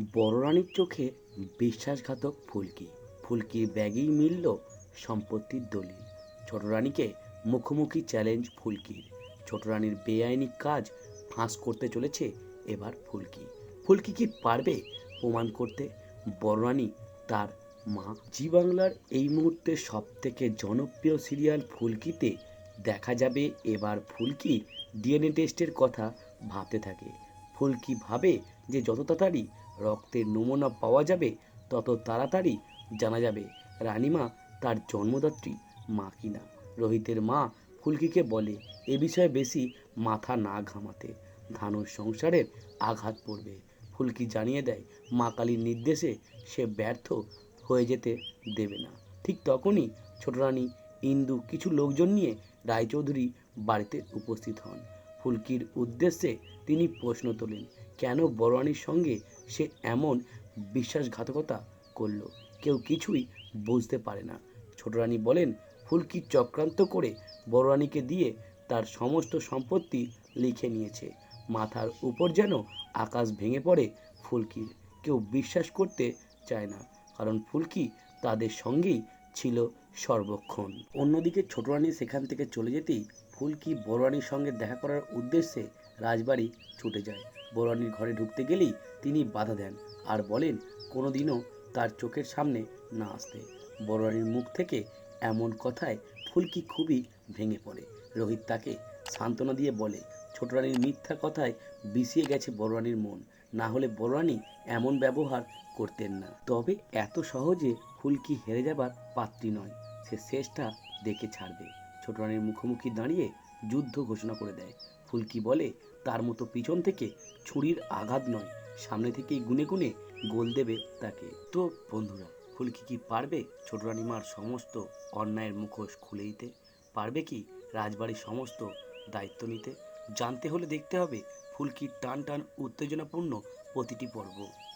বড় রানীর চোখে বিশ্বাসঘাতক ফুলকি। ফুলকির ব্যাগেই মিলল সম্পত্তির দলিল। ছোট রানীকে মুখোমুখি চ্যালেঞ্জ ফুলকির। ছোট রানীর বেআইনি কাজ ফাঁস করতে চলেছে এবার ফুলকি। ফুলকি কি পারবে প্রমাণ করতে? বড় রানী তার মা জি বাংলার এই মুহূর্তে সব থেকে জনপ্রিয় সিরিয়াল ফুলকিতে দেখা যাবে এবার ফুলকি ডিএনএ টেস্টের কথা ভাবতে থাকে। ফুলকি ভাবে যে যত তাড়াতাড়ি রক্তের নমুনা পাওয়া যাবে, তত তাড়াতাড়ি জানা যাবে, রানীমা তার জন্মদাত্রী মা কিনা রোহিতের মা ফুলকিকে বলে, এ বিষয়ে বেশি মাথা না ঘামাতে ধানুর সংসারের আঘাত পড়বে। ফুলকি জানিয়ে দেয়, মা কালীর নির্দেশে সে ব্যর্থ হয়ে যেতে দেবে না। ঠিক তখনই ছোট রানী ইন্দু কিছু লোকজন নিয়ে রায়চৌধুরী বাড়িতে উপস্থিত হন। ফুলকির উদ্দেশ্যে তিনি প্রশ্ন তোলেন, কেন বড়রানির সঙ্গে সে এমন বিশ্বাসঘাতকতা করল? কেউ কিছুই বুঝতে পারে না। ছোট রানী বলেন, ফুলকি চক্রান্ত করে বড়রানীকে দিয়ে তার সমস্ত সম্পত্তি লিখে নিয়েছে। মাথার উপর যেন আকাশ ভেঙে পড়ে ফুলকির। কেউ বিশ্বাস করতে চায় না, কারণ ফুলকি তাদের সঙ্গেই ছিল সর্বক্ষণ। অন্যদিকে ছোট রানী সেখান থেকে চলে যেতেই ফুলকি বড়রানীর সঙ্গে দেখা করার উদ্দেশ্যে রাজবাড়ি ছুটে যায়। বড় ঘরে ঢুকতে গেলেই তিনি বাধা দেন আর বলেন, কোনোদিনও তার চোখের সামনে না আসতে। বড়রানীর মুখ থেকে এমন কথায় ফুলকি খুবই ভেঙে পড়ে। রোহিত তাকে সান্ত্বনা দিয়ে বলে ছোট রানীর মিথ্যা কথায় বিষিয়ে গেছে বড়রানীর মন। না হলে বড় এমন ব্যবহার করতেন না। তবে এত সহজে ফুলকি হেরে যাবার পাত্রী নয়। সে শেষটা দেখে ছাড়বে। ছোট রানীর মুখোমুখি দাঁড়িয়ে যুদ্ধ ঘোষণা করে দেয়। ফুলকি বলে, তার মতো পিছন থেকে ছুরির আঘাত নয়। সামনে থেকেই গুনে গুনে গোল দেবে তাকে। তো বন্ধুরা, ফুলকি কি পারবে ছোট রানীমার সমস্ত অন্যায়ের মুখোশ খুলে দিতে? পারবে কি রাজবাড়ির সমস্ত দায়িত্ব নিতে? জানতে হলে দেখতে হবে ফুলকির টান টান উত্তেজনাপূর্ণ প্রতিটি পর্ব।